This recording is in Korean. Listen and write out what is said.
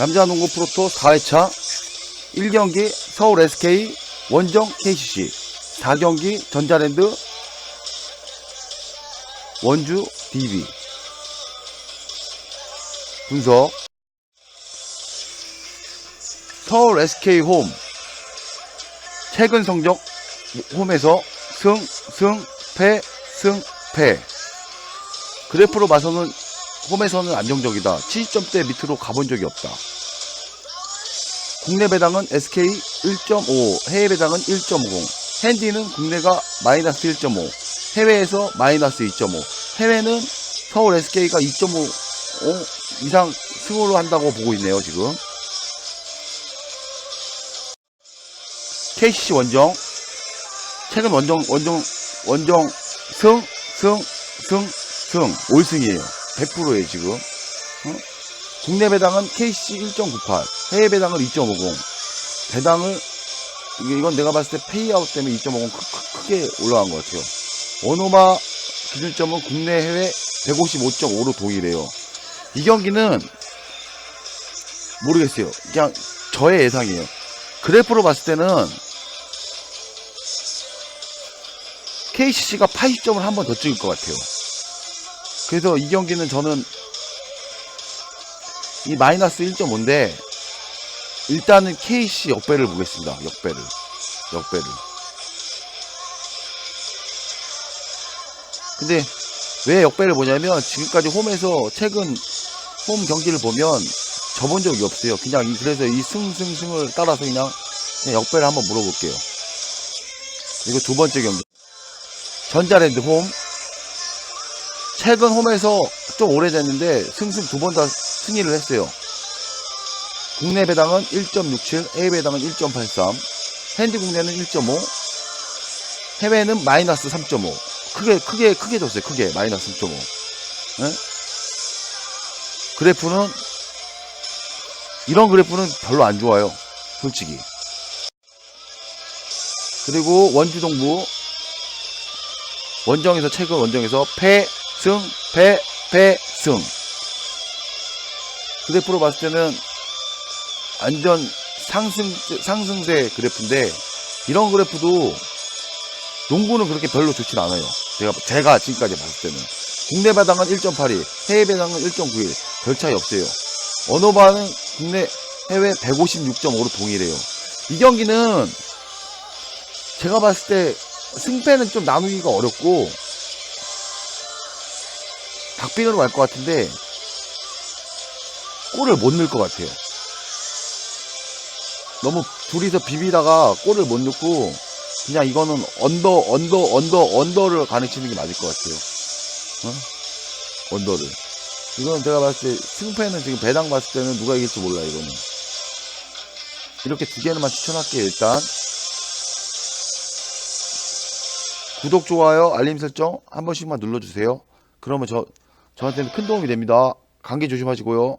남자 농구 프로토 4회차 1경기 서울 SK 원정 KCC 4경기 전자랜드 원주 DB 분석 서울 SK 홈 최근 성적 홈에서 승, 승, 패, 승, 패 그래프로 봐서는 홈에서는 안정적이다. 70점대 밑으로 가본 적이 없다. 국내 배당은 SK 1.5, 해외 배당은 1.50. 핸디는 국내가 마이너스 1.5, 해외에서 마이너스 2.5. 해외는 서울 SK가 2.5 이상 승으로 한다고 보고 있네요, 지금. KCC 원정. 최근 원정, 원정, 원정 승, 승, 승, 승. 5승이에요. 100%에요, 지금. 어? 국내 배당은 KC 1.98, 해외 배당은 2.50. 배당을, 이건 내가 봤을 때 페이아웃 때문에 2.50 크, 게 올라간 것 같아요. 원오마 기준점은 국내 해외 155.5로 동일해요. 이 경기는 모르겠어요. 그냥 저의 예상이에요. 그래프로 봤을 때는 KCC가 80점을 한 번 더 찍을 것 같아요. 그래서 이 경기는 저는 이 마이너스 1.5인데 일단은 KC 역배를 보겠습니다. 역배를. 역배를. 근데 왜 역배를 보냐면 지금까지 홈에서 최근 홈 경기를 보면 져본 적이 없어요. 그냥 이- 그래서 이 승승승을 따라서 그냥, 그냥 역배를 한번 물어볼게요. 그리고 두 번째 경기. 전자랜드 홈. 최근 홈에서 좀 오래됐는데 승승 두 번 다 승리를 했어요. 국내 배당은 1.67, 해외 배당은 1.83, 핸디 국내는 1.5, 해외는 마이너스 3.5. 크게 크게 크게 줬어요. 크게 마이너스 3.5. 예? 그래프는 이런 그래프는 별로 안 좋아요. 솔직히. 그리고 원주 동부 원정에서 최근 원정에서 패 승 패 패 승 그래프로 봤을 때는 완전 상승 상승세 그래프인데 이런 그래프도 농구는 그렇게 별로 좋진 않아요. 제가 제가 지금까지 봤을 때는 국내 배당은 1.82, 해외 배당은 1.91, 별 차이 없어요. 언어바는 국내 해외 156.5로 동일해요. 이 경기는 제가 봤을 때 승패는 좀 나누기가 어렵고 박빙으로 갈 것 같은데 골을 못 넣을 것 같아요. 너무 둘이서 비비다가 골을 못 넣고 그냥 이거는 언더 언더 언더 언더를 가르치는 게 맞을 것 같아요. 어? 언더를. 이거는 제가 봤을 때 승패는 지금 배당 봤을 때는 누가 이길지 몰라 이거는. 이렇게 두 개는만 추천할게요 일단. 구독 좋아요 알림 설정 한 번씩만 눌러주세요. 그러면 저 저한테는 큰 도움이 됩니다. 감기 조심하시고요.